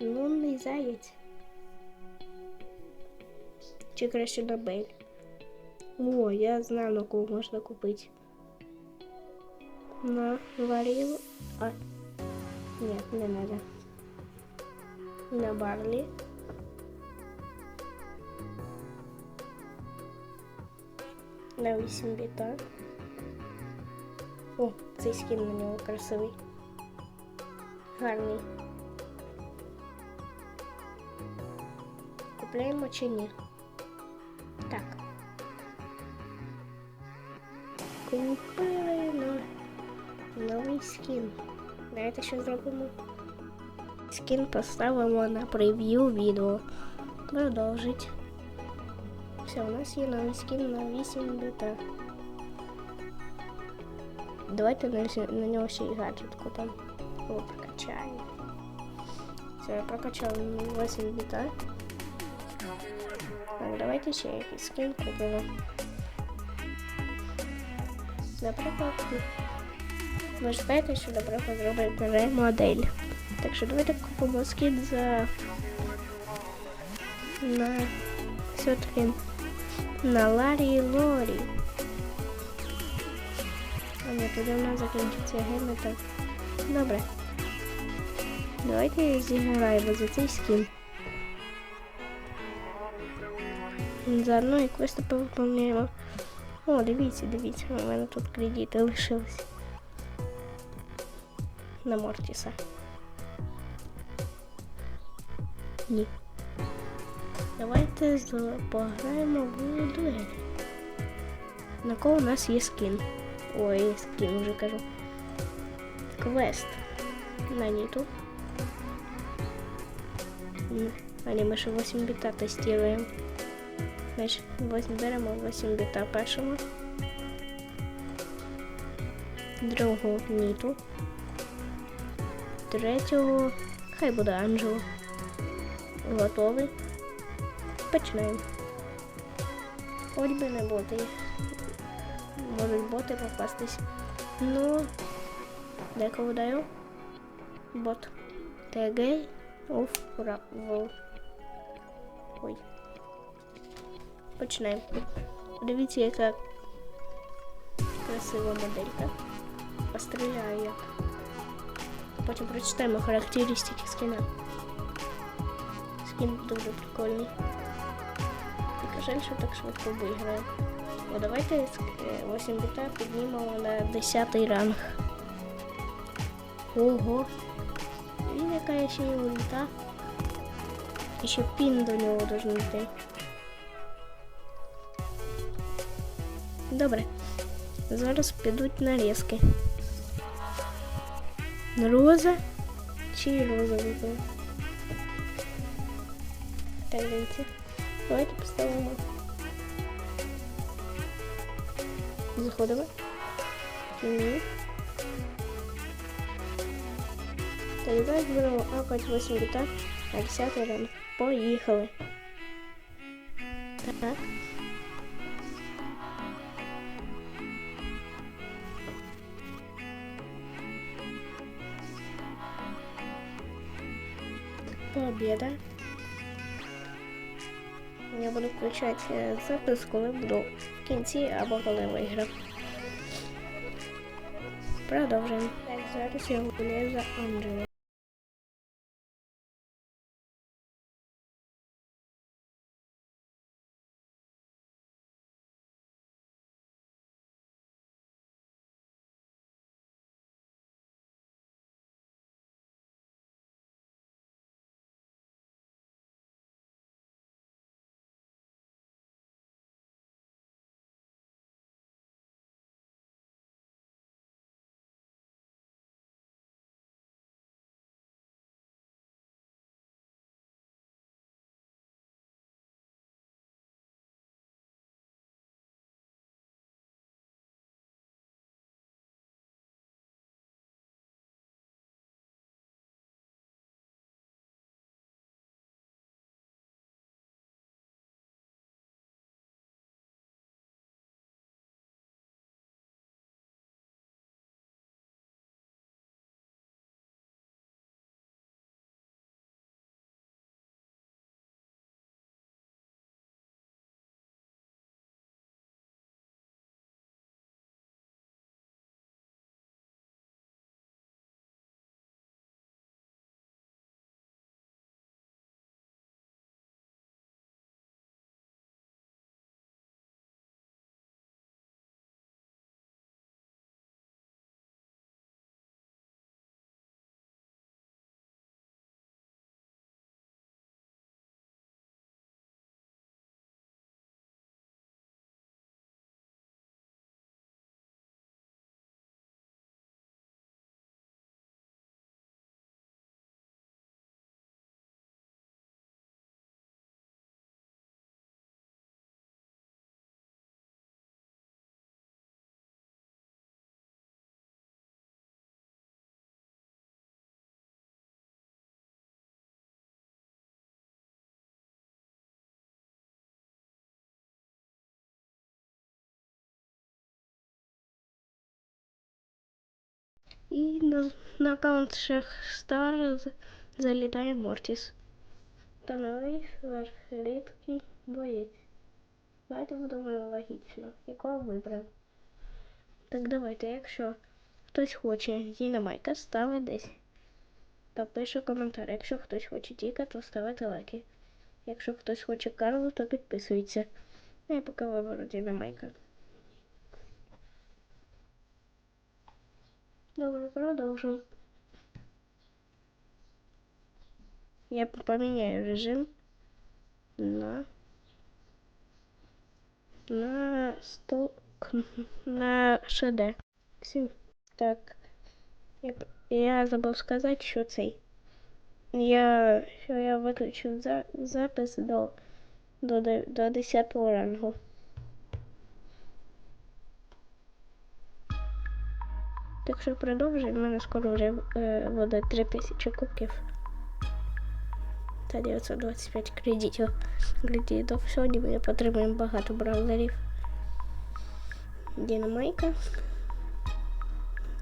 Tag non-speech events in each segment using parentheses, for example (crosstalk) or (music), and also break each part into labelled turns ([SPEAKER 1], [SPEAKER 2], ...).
[SPEAKER 1] Лунний заєць. Чи краще на Бель? О, я знаю, на кого можна купити. На варілу. А. Ні, не надо. На Барлі. На 8 біта. О, цей скін на нього красивий. Гарний. Купляємо чи ні? Так. Купили но... новий скін. Знаєте, що зробимо? Скін поставимо на прев'ю відео. Продовжить. Все, у нас є новий скін на 8 біта. Давайте на, сь- на нього ще й гаджет купимо. О, прокачаємо. Все, я прокачав 8 біта. Так, давайте ще якийсь скін купимо. Наприклад, ви ж знаєте, що, наприклад, робить ремодель. Так що давайте купимо скін за на все-таки на Ларі Лорі. А ні, тоді у нас закінчиться геми, так. Добре. Давайте зіграємо за цей скін. Заодно і квести повиповняємо. О, дивіться, дивіться, у мене тут кредити лишились. На Мортіса. Ні. Давайте з- пограємо в дуель. На кого у нас є скін? Ой, скін вже кажу. Квест. На Ніту. М, А ні, Ми ще 8. Значить, 8 беремо 8 біта першого. Другого Ніту. Третього. Хай буде Анджело. Готовий. Починаємо. Хоч би не боти. Можуть боти попастись. Ну, декого даю. Бот. ТГ. Оф, ура, вол. Ой. Починаємо. Дивіться, яка красива моделька. Постріляю як. Потім прочитаємо характеристики скіна. Скін дуже прикольний. Тільки жаль, що так швидко виграє. О, давайте е, 8 біта піднімемо на 10 ранг. Ого! І яка ще є ульта. І ще пін до нього должен йти. Добре. Зараз підуть нарізки. Роза чи роза вибрала? Так, дивіться. Давайте поставимо. Заходимо. Ні. Так, зараз беремо апать 8 біта, а 10 ранг. Поїхали. Так. Победа. Я буду включати е, запис, коли буду в кінці або коли виграв. Продовжуємо. Так, зараз я гуляю за Анджело. І на, на аккаунт Шехстар залітає Мортіс. Та новий рідкий боєць. Давайте подумаємо логічно. Якого вибрав? Так давайте, якщо хтось хоче Дінамайка, ставить десь. Та пише коментар. Якщо хтось хоче Діка, то ставите лайки. Якщо хтось хоче Карлу, то підписується. Ну, Я поки виберу Дінамайка. Добре, продовжуємо. Я поміняю режим на на сто на ШД. Так. Я, забув сказати, що цей. Я, що я виключив за, запис до, до, до 10 рангу. Так що продовжуємо. У мене скоро вже е, буде 3000 кубків. Та 925 кредитів. Кредитів. Сьогодні ми отримаємо багато браузерів. Дінамайка.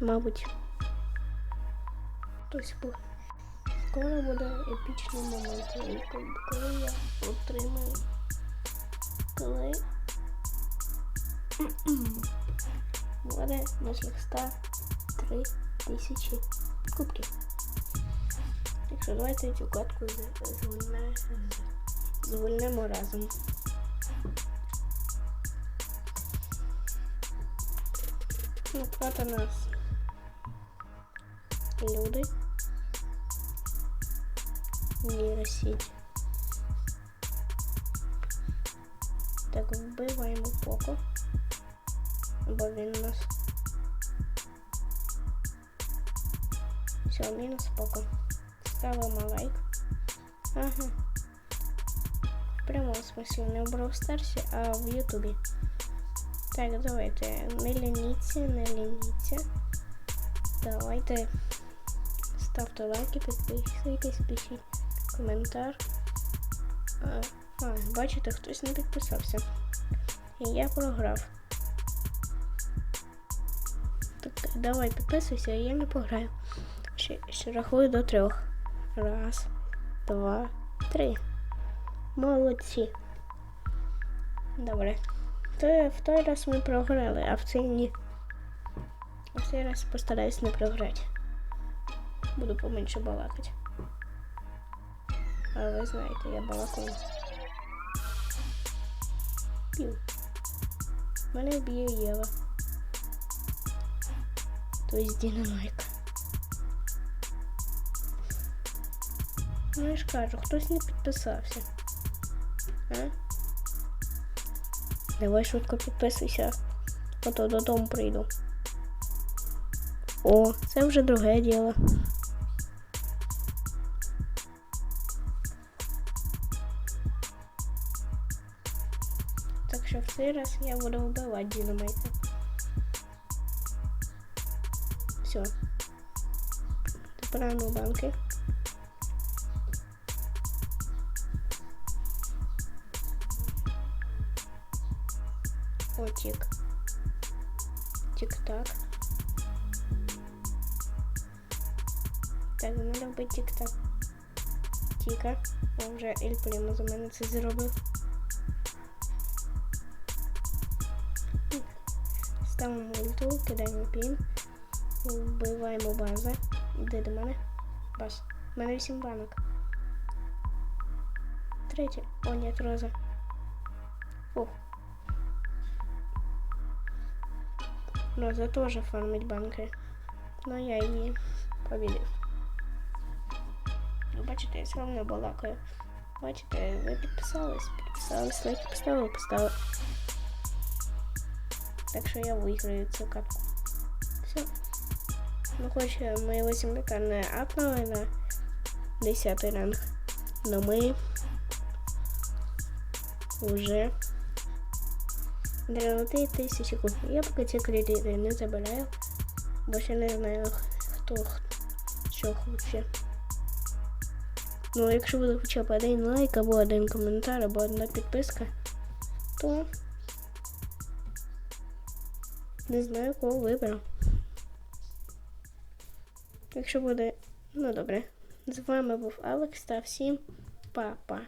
[SPEAKER 1] Мабуть. Хтось бу- Скоро буде епічний момент, коли- я отримаю. Коли (clears throat) буде на Шлекста 3000 кубків. Так що давайте цю катку звольне- звольнемо разом. Ну, проти нас люди. Нейросеть. Так, вбиваємо поко. Бо він у нас. Все, мінус поко. Ставимо лайк. Ага. В прямому смысле не в Brawl Старсі, а в Ютубі. Так, давайте. Не лініться, не лініться. Давайте. Ставте лайки, підписуйтесь, пишіть коментар. А, а, бачите, хтось не підписався. І я програв. Так, давай підписуйся, я не програю. Ще, рахую до трьох. Раз, два, три. Молодці. Добре. То в той раз ми програли, а в цей ні. В цей раз постараюсь не програти. Буду поменше балакати. А ви знаєте, я балакаю. Пів. Мене б'є Єва. Тобто динамайка. Ну я ж кажу, хтось не підписався. А? Давай швидко підписуйся, а то додому прийду. О, це вже друге діло. Так що в цей раз я буду вбивати динамайка. Все. Тепер на банки. О, тик. Тик-так. Так, надо вбити тик-так. Тіка. О, вже Ель Примо за мене це зробив. Ставимо ульту, кидаємо пін. Вбиваємо бази. Іде до мене. Баз. У мене 8 банок. Третє. О, нет, роза. Роза тоже фармить банки. Но я її побідив. Ну, бачите, я все одно балакаю. Бачите, ви підписались, підписались, лайки поставили, поставили. Так що я виграю цю катку. Все. Ну, хоч ми 8 не апнули на 10 ранг. Но ми уже дорогі тисячі кубків. Я поки ці кредити не забираю, бо не знаю, хто що хоче. Ну, якщо буде хоча б один лайк, або один коментар, або одна підписка, то не знаю, кого виберу. Якщо буде. Ну добре. З вами був Алекс та всім па-па.